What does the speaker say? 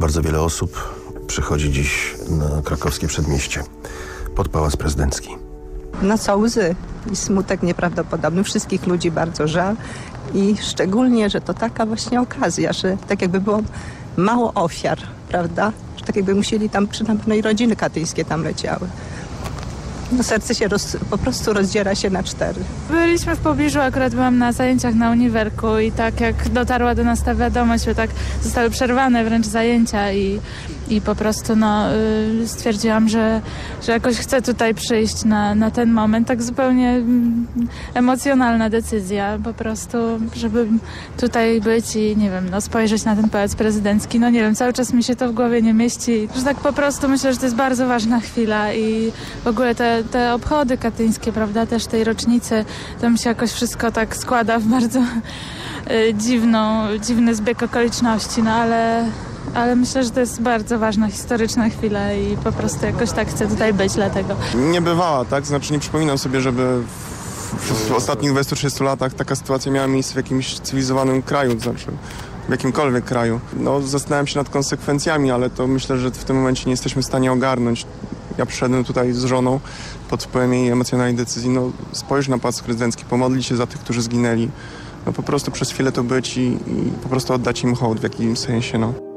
Bardzo wiele osób przychodzi dziś na krakowskie przedmieście pod Pałac Prezydencki. No co łzy i smutek nieprawdopodobny. Wszystkich ludzi bardzo żal i szczególnie, że to taka właśnie okazja, że tak jakby było mało ofiar, prawda? Że tak jakby musieli tam, przy rodziny katyńskie tam leciały. No serce się roz, po prostu rozdziera się na cztery. Byliśmy w pobliżu, akurat byłam na zajęciach na uniwerku i tak jak dotarła do nas ta wiadomość, że tak zostały przerwane wręcz zajęcia i, i po prostu no, y, stwierdziłam, że, że jakoś chcę tutaj przyjść na, na ten moment. Tak zupełnie mm, emocjonalna decyzja po prostu, żeby tutaj być i nie wiem, no, spojrzeć na ten pałac prezydencki. No nie wiem, cały czas mi się to w głowie nie mieści. Że tak po prostu myślę, że to jest bardzo ważna chwila i w ogóle te, te obchody katyńskie, prawda, też tej rocznicy, to mi się jakoś wszystko tak składa w bardzo y, dziwną, dziwny zbieg okoliczności, no ale, ale myślę, że to jest bardzo ważna, historyczna chwila i po prostu jakoś tak chcę tutaj być dlatego. Nie bywała, tak? Znaczy nie przypominam sobie, żeby w, w ostatnich 20-30 latach taka sytuacja miała miejsce w jakimś cywilizowanym kraju, znaczy w jakimkolwiek kraju. No, zastanawiam się nad konsekwencjami, ale to myślę, że w tym momencie nie jesteśmy w stanie ogarnąć. Ja przyszedłem tutaj z żoną pod wpływem jej emocjonalnej decyzji, no spojrzeć na Pałac Prezydencki, pomodlić się za tych, którzy zginęli. No po prostu przez chwilę to być i, i po prostu oddać im hołd w jakimś sensie, no.